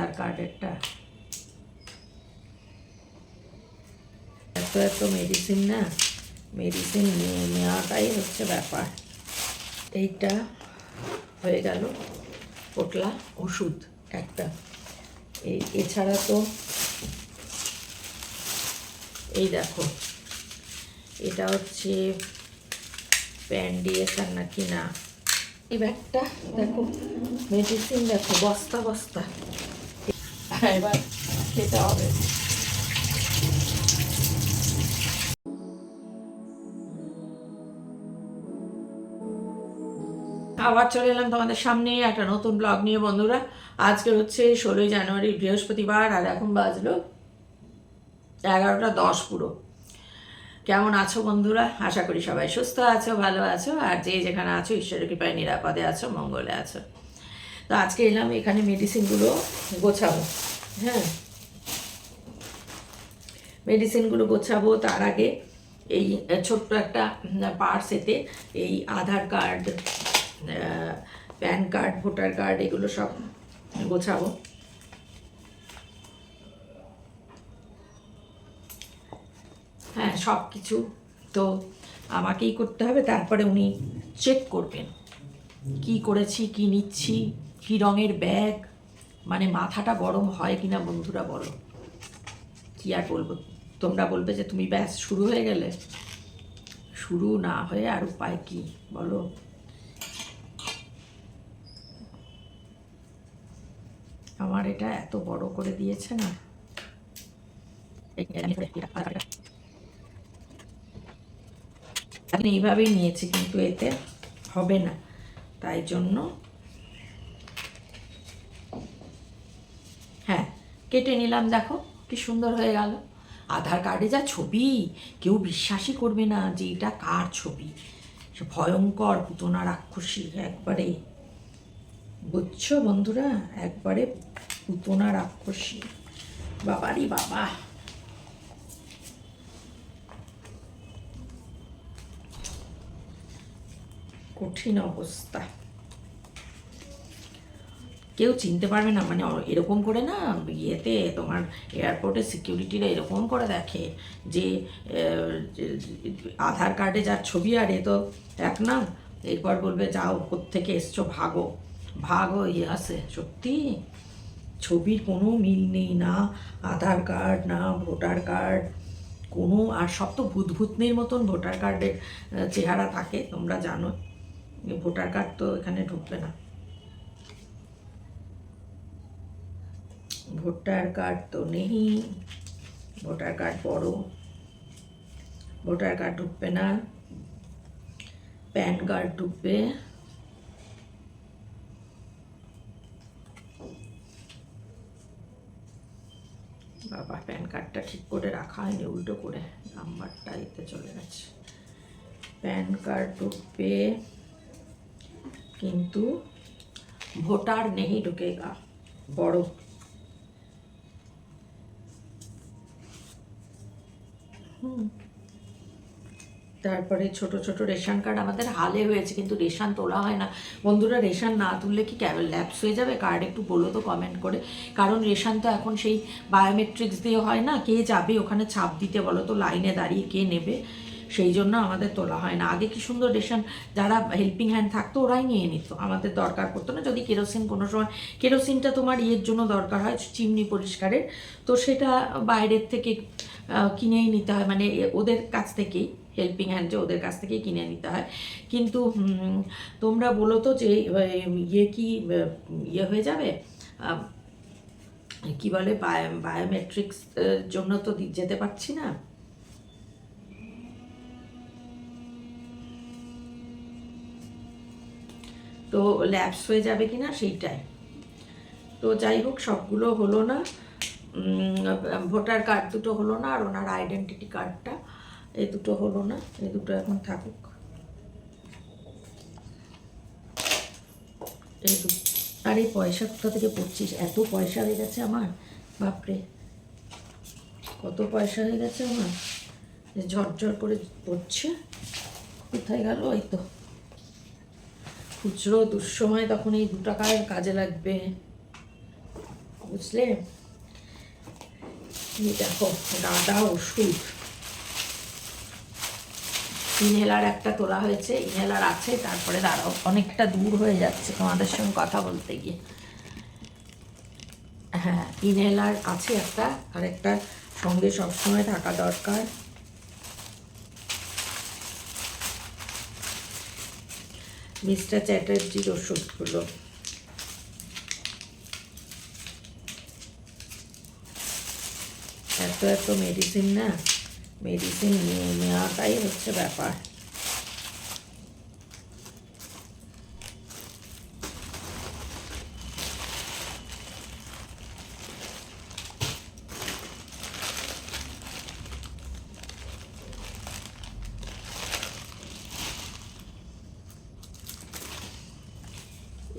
আধার কার্ডেরটা। এত এত মেডিসিন না মেডিসিন নিয়ে নেওয়াটাই হচ্ছে ব্যাপার। এইটা হয়ে গেল পোটলা ওষুধ একটা। এই এছাড়া তো এই দেখো, এটা হচ্ছে প্যান্ডিয়েশন নাকি না? এই ব্যাগটা দেখো মেডিসিন দেখো, বস্তা বস্তা। এবার খেতে হবে। আবার চলে এলাম তোমাদের সামনে একটা নতুন ব্লগ নিয়ে, বন্ধুরা। আজকে হচ্ছে ষোলোই জানুয়ারি, বৃহস্পতিবার, আর এখন বাজলো এগারোটা দশ পুরো। কেমন আছো, বন্ধুরা? আশা করি সবাই সুস্থ আছো, ভালো আছো, আর যে যেখানে আছো, ঈশ্বরের কৃপায়, নিরাপদে আছো, মঙ্গলে আছো। তো আজকে এলাম, এখানে মেডিসিনগুলো গোছাবো। হ্যাঁ। মেডিসিনগুলো গোছাবো তার আগে এই ছোট্ট একটা পার্সেতে এই Aadhaar card PAN card voter card এগুলো সব গোছাবো। হ্যাঁ সব কিছু তো আমাকেই করতে হবে, তারপরে উনি চেক করবেন। কি করেছি, কি নিচ্ছি, কি রঙের ব্যাগ মানে মাথাটা গরম হয় কিনা বন্ধুরা বলো। কি আর বলব? তোমরা বলবে যে তুমি ব্যাস শুরু হয়ে গেলে। শুরু না হয়ে আর উপায় কি বলো? আমার এটা এত বড় করে দিয়েছে না। আমি এইভাবেই নিয়েছি কিন্তু এতে হবে না। তাই জন্য হ্যাঁ কেটে নিলাম, দেখো কি সুন্দর হয়ে গেল। আধার কার্ডে যা ছবি, কেউ বিশ্বাসই করবে না যে এটা কার ছবি। সে ভয়ঙ্কর, পুতনা রাক্ষসী, একবারে। বুঝছ বন্ধুরা? একবারে পুতনা রাক্ষসী। বাবারি বাবা। কঠিন অবস্থা। কেউ চিনতে পারবে না মানে এরকম করে না ইয়েতে তোমার এয়ারপোর্টে সিকিউরিটিরা এরকম করে দেখে যে আধার কার্ডে যার ছবি আর এ তো এক না, এরপর বলবে, যাও থেকে এসছো? ভাগো ভাগো ইয়ে আছে, সত্যি? ছবির কোনো মিল নেই না, আধার কার্ড না, ভোটার কার্ড, কোনো, আর সব তো ভূতভূতনির মতন ভোটার কার্ডের চেহারা থাকে, তোমরা জানো ভোটার কার্ড তো এখানে ঢুকবে না। ভোটার কার্ড তো নেই। ভোটার কার্ড বড়। ভোটার কার্ড ঢুকবে না। প্যান কার্ড ঢুকবে। বাবা, প্যান কার্ডটা ঠিক করে রাখা হয়নি, উল্টো করে নাম্বারটা এতে চলে গেছে। প্যান কার্ড ঢুকবে, কিন্তু ভোটার নেই ঢুকেগা। বড়। তারপরে ছোট ছোট রেশন কার্ড আমাদের হালে হয়েছে, কিন্তু রেশন তোলা হয় না। বন্ধুরা, রেশন না তুললে কি ক্যাবেল ল্যাপস হয়ে যাবে? কার্ড একটু বলো তো কমেন্ট করে। কারণ রেশন তো এখন সেই বায়োমেট্রিক্স দিয়ে হয় না, কে যাবে ওখানে ছাপ দিতে বলো তো লাইনে দাঁড়িয়ে কে নেবে? সেই জন্য আমাদের তোলা হয় না। আগে কি সুন্দর রেশন, যারা হেল্পিং হ্যান্ড থাকতো, ওরাই নিয়ে নিত। আমাদের দরকার পড়তো না। যদি কেরোসিন কোনো সময় কেরোসিনটা তোমার ইয়ের জন্য দরকার হয়, চিমনি পরিষ্কারের। তো সেটা বাইরের থেকে কিনেই নিতে হয়। মানে ওদের কাছ থেকেই হেল্পিং হ্যান্ড যে ওদের কাছ থেকেই কিনে নিতে হয়। কিন্তু তোমরা বলো তো যে ইয়ে কি ইয়ে হয়ে যাবে? কি বলে বায়োমেট্রিক্স জন্য তো যেতে পারছি না। তো ল্যাপস হয়ে যাবে কি না সেইটাই। তো যাই হোক, সবগুলো হলো না। ভোটার কার্ড দুটো হলো না আর ওনার আইডেন্টিটি কার্ডটা এই দুটো হলো না, এই দুটো এখন থাকুক। এই আর এই পয়সা কোথা থেকে পড়ছিস? এত পয়সা হয়ে গেছে আমার? বাপরে। কত পয়সা হয়ে গেছে আমার? ঝরঝর করে পড়ছে। কোথায় গেল? ওই তো। খুচরো দুঃসময় তখন এই দু টাকায় কাজে লাগবে। বুঝলে? দেখো, গাঁদা ওষুধ। ইনহেলার একটা তোলা হয়েছে, ইনহেলার আছে, তারপরে দাঁড়াও, অনেকটা দূর হয়ে যাচ্ছে তোমাদের সঙ্গে কথা বলতে গিয়ে। হ্যাঁ ইনহেলার আছে একটা আর একটা সঙ্গে সবসময় থাকা দরকার। মিস্টার চ্যাটার্জির ওষুধগুলো। এত এত মেডিসিন না মেডিসিন নিয়ে নেওয়াটাই হচ্ছে ব্যাপার।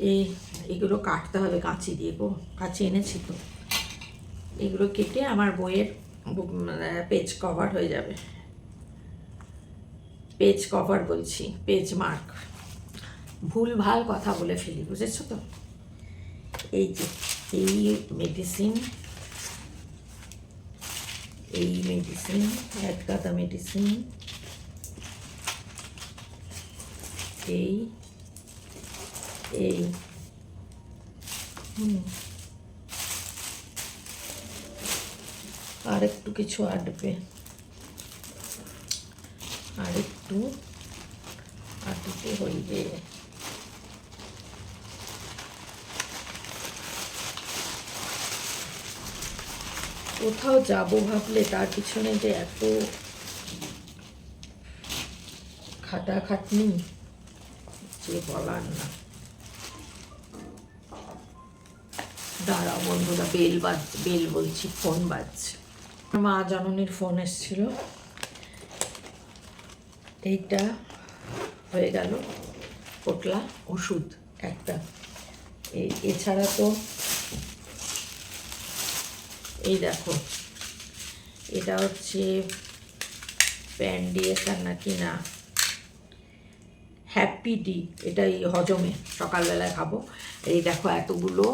এই এগুলো কাটতে হবে, কাঁচি দিয়ে গো কাঁচি এনেছি তো। এগুলো কেটে আমার বইয়ের পেজ কভার হয়ে যাবে। পেজ কভার বলছি পেজ মার্ক ভুল, ভালো কথা বলে ফেলি, বুঝেছ তো? এই যে, এই মেডিসিন এই মেডিসিন এক মেডিসিন এই এই। আর একটু কিছু আটবে। আর একটু আটতে হইবে। কোথাও যাব ভাবলে তার পিছনে যে এত খাটাখাটনি, যে বলার না। দাঁড়াও বন্ধুরা বেল বাজ বেল বলছি ফোন বাজছে। মা জননীর ফোন এসছিল। এইটা হয়ে গেল পোটলা ওষুধ একটা। এই এছাড়া তো এই দেখো, এটা হচ্ছে প্যান্ডিয়েশন নাকি না? হ্যাপি ডি এটা এই হজমে, সকালবেলায় খাব। এই দেখো এতগুলো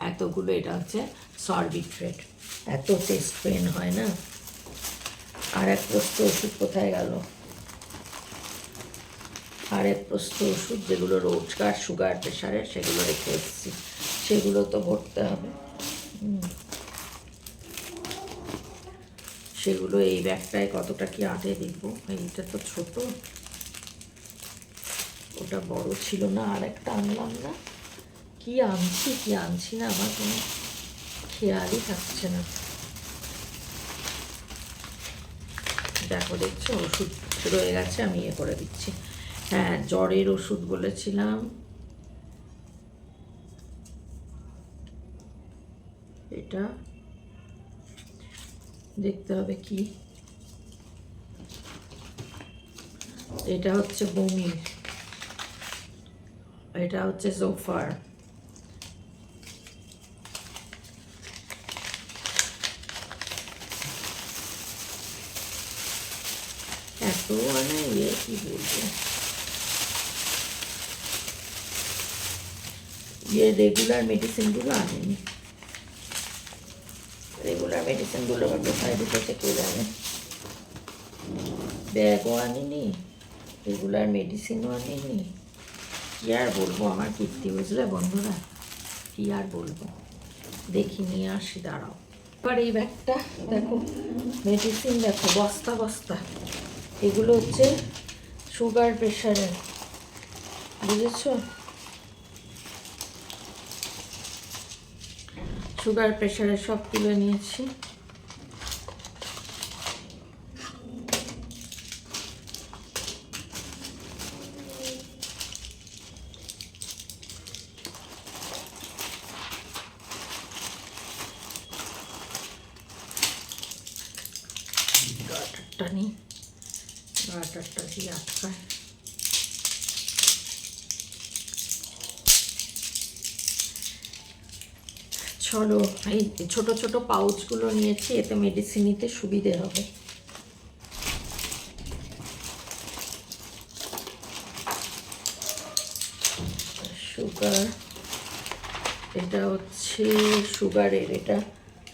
এতগুলো এটা হচ্ছে সরবিট্রেট এত চেস্ট পেন হয় না। আর এক প্রস্ত ওষুধ কোথায় গেল? আর এক প্রস্ত ওষুধ যেগুলো রোজকার সুগার প্রেশারের সেগুলো রেখে এসেছি। সেগুলো তো ভরতে হবে। সেগুলো এই ব্যাগটায় কতটা কি আটে দেখব? এইটা তো ছোট। ওটা বড় ছিল না আর একটা আনলাম না। কি আনছি কি আনছি না, আমার কোনো খেয়ালই থাকছে না। দেখো, দেখছ? ওষুধ রয়ে গেছে, আমি ইয়ে করে দিচ্ছি। হ্যাঁ জ্বরের ওষুধ বলেছিলাম। এটা দেখতে হবে কি? এটা হচ্ছে বমির, এটা হচ্ছে জোফার। এত মানে ইয়ে কি বলব ইয়ে রেগুলার মেডিসিনগুলো আনেনি রেগুলার মেডিসিনগুলো আবার কোথায় ঢুকেছে কে জানে ব্যাগও আনিনি রেগুলার মেডিসিনও আনিনি কী আর বলব আমার কীর্তি বুঝলে বন্ধুরা কী আর বলব দেখি নিয়ে আসি দাঁড়াও এবার এই ব্যাগটা দেখো মেডিসিন দেখো বস্তা বস্তা এগুলো হচ্ছে সুগার প্রেশারের বুঝেছ? সুগার প্রেশারের সব তুলে নিয়েছি গাটারটা নিই গাটারটা দিয়ে আটকায় চলো, এই ছোট ছোট পাউচগুলো নিয়েছি, এতে মেডিসিন নিতে সুবিধে হবে। সুগার এটা হচ্ছে সুগারের এটা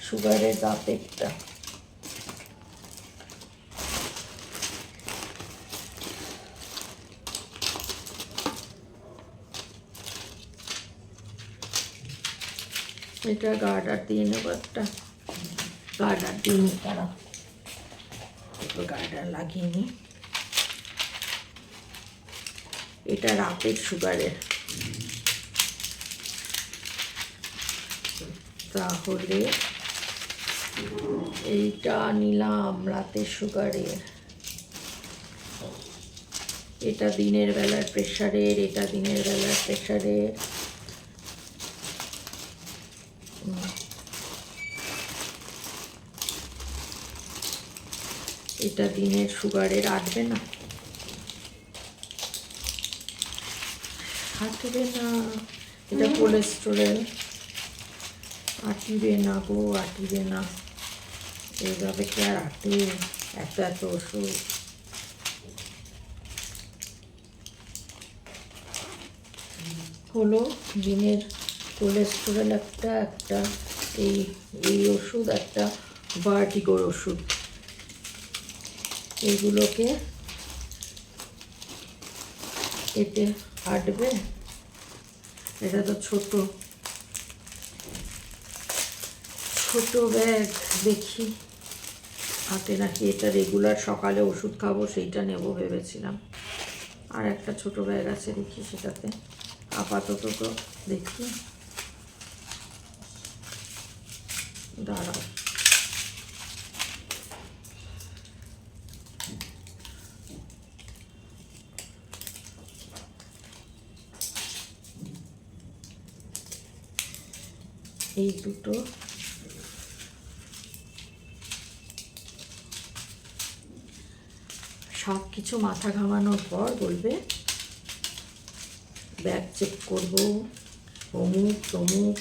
সুগারের দাঁতেরটা এটা গার্ডার দিয়ে নেব একটা। গার্ডার দিয়ে নিই তারা একটু গার্ডার লাগিয়ে নিই এটা রাতের সুগারের। তাহলে এইটা নিলাম রাতের সুগারের। এটা দিনের বেলার প্রেশারের, এটা দিনের বেলার প্রেশারের। এটা দিনের সুগারের আটবে না। আটবে না। এটা কোলেস্টেরল আটিবে না গো আটিবে না। এইভাবে কি আর আটে? এত এত ওষুধ। হলো দিনের কোলেস্টেরল একটা একটা এই এই ওষুধ একটা ভার্টিগোর ওষুধ। এইগুলোকে এতে হাঁটবে এটা তো ছোট। ছোট ব্যাগ, দেখি। হাতে নাকি এটা রেগুলার সকালে ওষুধ খাব, সেইটা নেব ভেবেছিলাম। আর একটা ছোট ব্যাগ আছে, দেখি সেটাতে। আপাতত তো দেখি। দাঁড়াও এই দুটো সব কিছু মাথা ঘামানোর পর বলবে, ব্যাগ চেক করব, অমুক, তমুক।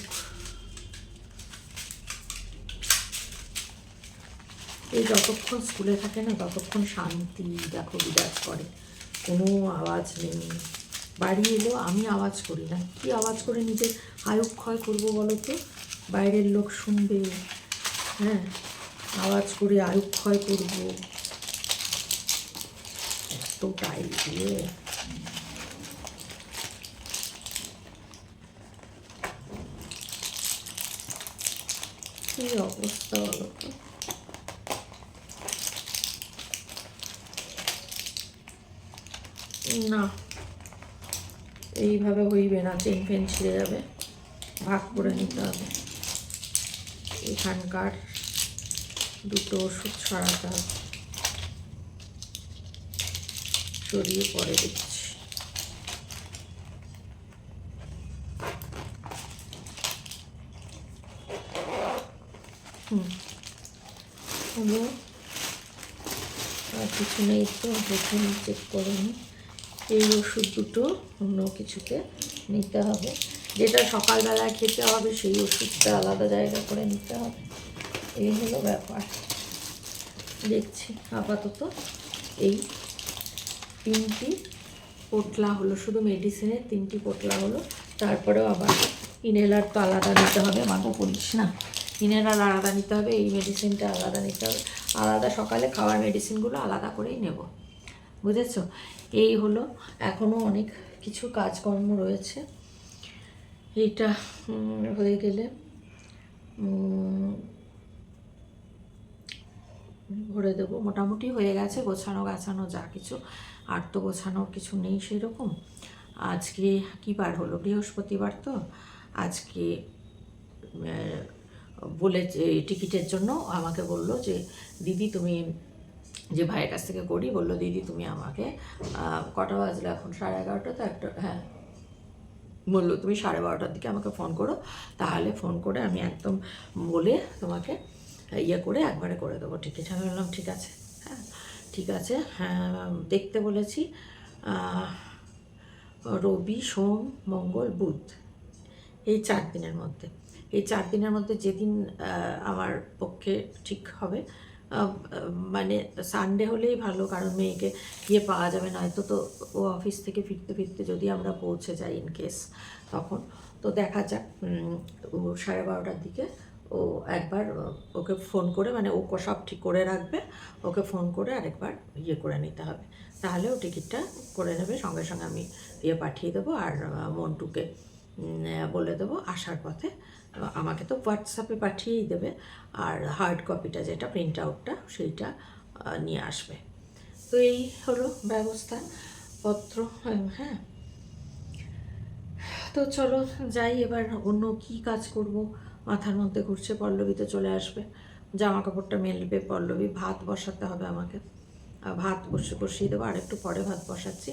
এই যতক্ষণ স্কুলে থাকে না, ততক্ষণ শান্তি দেখো বিরাজ করে। কোনো আওয়াজ নেই। বাড়ি এলো, আমি আওয়াজ করি না। কি আওয়াজ করে নিজের আয়ুক্ষয় করব বলো তো? বাইরের লোক শুনবে। হ্যাঁ আওয়াজ করে আয়ুক্ষয় করব। এত দিয়ে কি অবস্থা তো? না, এইভাবে হইবে না, চেন ফেন ছিঁড়ে যাবে। ভাগ করে নিতে হবে। এখানকার দুটো ওষুধ ছড়াতে সরিয়ে পরে দিচ্ছি। হুম। কিছু নেই তো দেখুন চেক করে নিই। এই ওষুধ দুটো অন্য কিছুতে নিতে হবে। যেটা সকালবেলায় খেতে হবে, সেই ওষুধটা আলাদা জায়গা করে নিতে হবে। এই হলো ব্যাপার। দেখছি আপাতত এই তিনটি পোটলা হলো, শুধু মেডিসিনের তিনটি পোটলা হলো। তারপরেও আবার ইনহেলার তো আলাদা নিতে হবে মাকে করিস না। ইনহেলার আলাদা নিতে হবে, এই মেডিসিনটা আলাদা নিতে হবে। আলাদা সকালে খাওয়ার মেডিসিনগুলো আলাদা করেই নেব। বুঝেছ? এই হলো এখনও অনেক কিছু কাজকর্ম রয়েছে। এইটা হয়ে গেলে ভরে দেবো। মোটামুটি হয়ে গেছে গোছানো গাছানো যা কিছু। আর তো গোছানোর কিছু নেই সেরকম। আজকে কী বার হলো? বৃহস্পতিবার তো। আজকে আহ, বলেছে টিকিটের জন্য আমাকে বলল যে দিদি তুমি যে ভাইয়ের কাছ থেকে করি বলল দিদি তুমি আমাকে কটা বাজলো এখন? সাড়ে এগারোটা তো একটা হ্যাঁ বলল, তুমি সাড়ে বারোটার দিকে আমাকে ফোন করো। তাহলে ফোন করে আমি একদম বলে তোমাকে ইয়ে করে একবারে করে দেবো। টিকিট আমি বললাম, ঠিক আছে। হ্যাঁ ঠিক আছে। হ্যাঁ দেখতে বলেছি। রবি, সোম, মঙ্গল, বুধ। এই চার দিনের মধ্যে। এই চার দিনের মধ্যে যেদিন আমার পক্ষে ঠিক হবে মানে সানডে হলেই ভালো, কারণ মেয়েকে গিয়ে পাওয়া যাবে। নয়তো তো ও অফিস থেকে ফিরতে ফিরতে যদি আমরা পৌঁছে যাই ইন কেস তখন। তো দেখা যাক ও সাড়ে বারোটার দিকে ও একবার ওকে ফোন করে মানে ও সব ঠিক করে রাখবে, ওকে ফোন করে আরেকবার ইয়ে করে নিতে হবে। তাহলে ও টিকিটটা করে নেবে, সঙ্গে সঙ্গে আমি ইয়ে পাঠিয়ে দেবো, আর মন্টুকে বলে দেবো আসার পথে। আমাকে তো হোয়াটসঅ্যাপে পাঠিয়েই দেবে আর হার্ড কপিটা যেটা প্রিন্ট আউটটা সেইটা নিয়ে আসবে। তো এই হলো ব্যবস্থা পত্র হ্যাঁ। তো চলো যাই এবার অন্য কি কাজ করব। মাথার মধ্যে ঘুরছে পল্লবী তো চলে আসবে। জামা কাপড়টা মেলবে পল্লবী, ভাত বসাতে হবে আমাকে। ভাত বসে, বসিয়ে দেবো, আর একটু পরে ভাত বসাচ্ছি।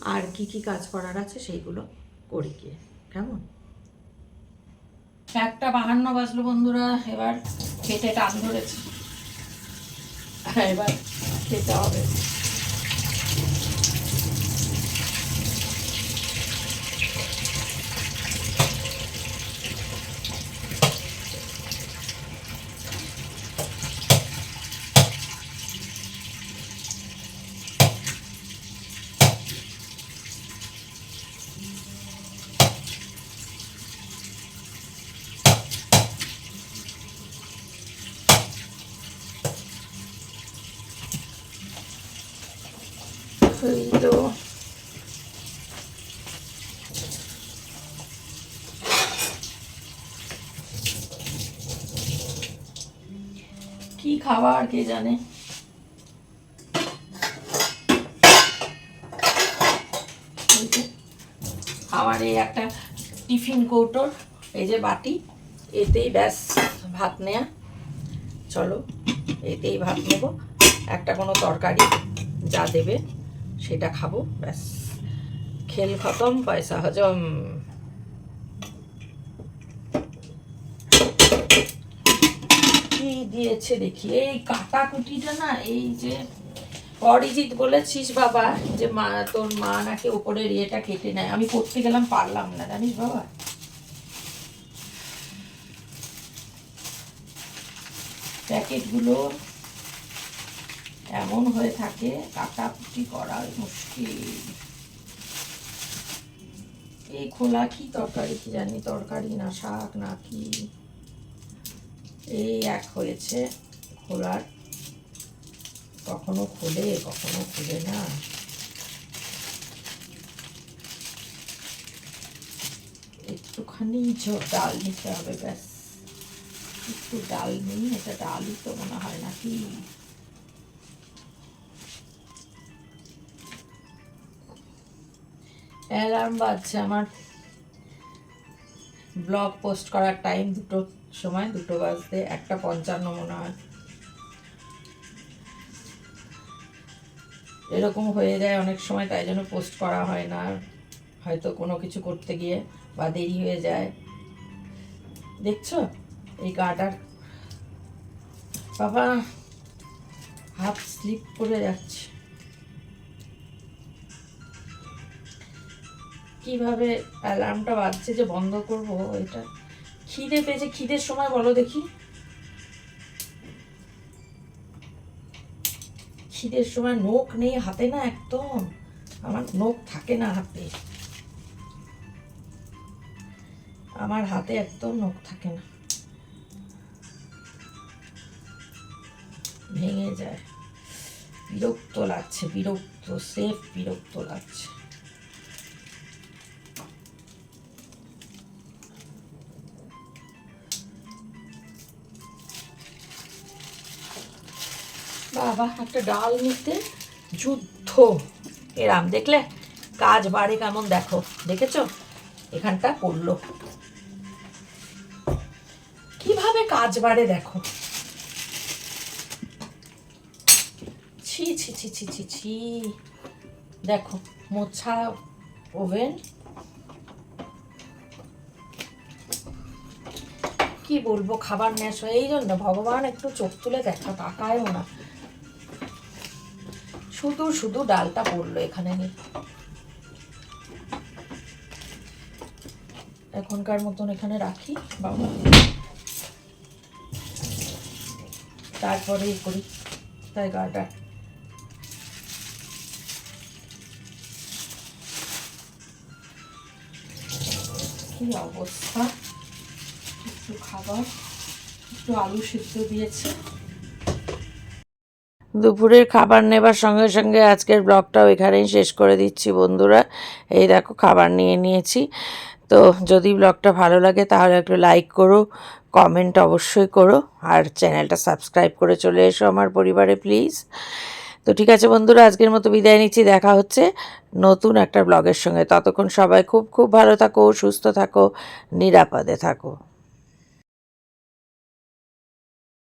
আর কি কি কাজ করার আছে সেইগুলো করি গিয়ে। কেমন? একটা বাহান্ন বাজলো বন্ধুরা এবার খেতে টান ধরেছে। এবার খেতে হবে এই তো কি খাবার কে জানে। আমার এই একটা টিফিন কৌটোর, এই যে বাটি, এতেই ব্যাস ভাত নেয়া। চলো, এতেই ভাত নেব। একটা কোনো তরকারি যা দেবে, সেটা খাব, ব্যাস। খেল খতম, পয়সা হজম কি দিয়েছে দেখি। এই কাটাকুটিটা না, এই যে অরিজিৎ বলেছিস বাবা, যে মা, তোর মা নাকি ওপরের ইয়েটা কেটে নেয়। আমি করতে গেলাম, পারলাম না, জানিস বাবা? প্যাকেটগুলো এমন হয়ে থাকে কাটাকুটি করা মুশকিল। এই খোলা কি তরকারি কি জানি, তরকারি না শাক না কি? এই এক হয়েছে খোলার কখনো খোলে কখনো খোলে না। একটুখানি ডাল নিতে হবে, ব্যাস। একটু ডাল নিই, এটা ডালই তো মনে হয় নাকি? অ্যালার্ম বাজছে আমার। ব্লগ পোস্ট করার টাইম দুটো সময়, দুটো বাজতে, একটা পঞ্চান্ন মনে হয়। এরকম হয়ে যায় অনেক সময়, তাই জন্য পোস্ট করা হয় না। হয়তো কোনো কিছু করতে গিয়ে বা দেরি হয়ে যায়। দেখছ? এই গাটার বাবা হাফ স্লিপ করে যাচ্ছে। কীভাবে অ্যালার্মটা বাজছে যে বন্ধ করব, এটা খিদে পেয়েছে, খিদের সময় বলো দেখি। খিদের সময় নোখ নেই হাতে না একদম? আমার নোখ থাকে না হাতে। আমার হাতে একদম নখ থাকে না। ভেঙে যায়। বিরক্ত লাগছে, বিরক্ত সেফ বিরক্ত লাগছে। বাবা, একটা ডাল নিতে যুদ্ধ। এরাম দেখলে? কাজ বাড়ে কেমন দেখো, দেখেছ? এখানটা পড়ল। কীভাবে কাজ বাড়ে দেখো? ছি ছি ছি ছি ছি ছি। দেখো, মোছা ওভেন। কি বলব, খাবার ন্যাস হয় এই জন্য ভগবান একটু চোখ তুলে দেখা, তাকায়ও না। শুধু শুধু ডালটা পড়ল এখানে এখনকার মতন এখানে রাখি তারপরে করি, তাই গাটা। কি অবস্থা? একটু খাবার, একটু আলু সিদ্ধ দিয়েছে। দুপুরের খাবার নেবার সঙ্গে সঙ্গে আজকের ব্লগটাও এখানেই শেষ করে দিচ্ছি বন্ধুরা। এই দেখো, খাবার নিয়ে নিয়েছি। তো যদি ব্লগটা ভালো লাগে তাহলে একটু লাইক করো, কমেন্ট অবশ্যই করো, আর চ্যানেলটা সাবস্ক্রাইব করে চলে এসো আমার পরিবারে, প্লিজ। তো ঠিক আছে বন্ধুরা, আজকের মতো বিদায় নিচ্ছি। দেখা হচ্ছে নতুন একটা ব্লগের সঙ্গে। ততক্ষণ সবাই খুব খুব ভালো থাকো, সুস্থ থাকো, নিরাপদে থাকো।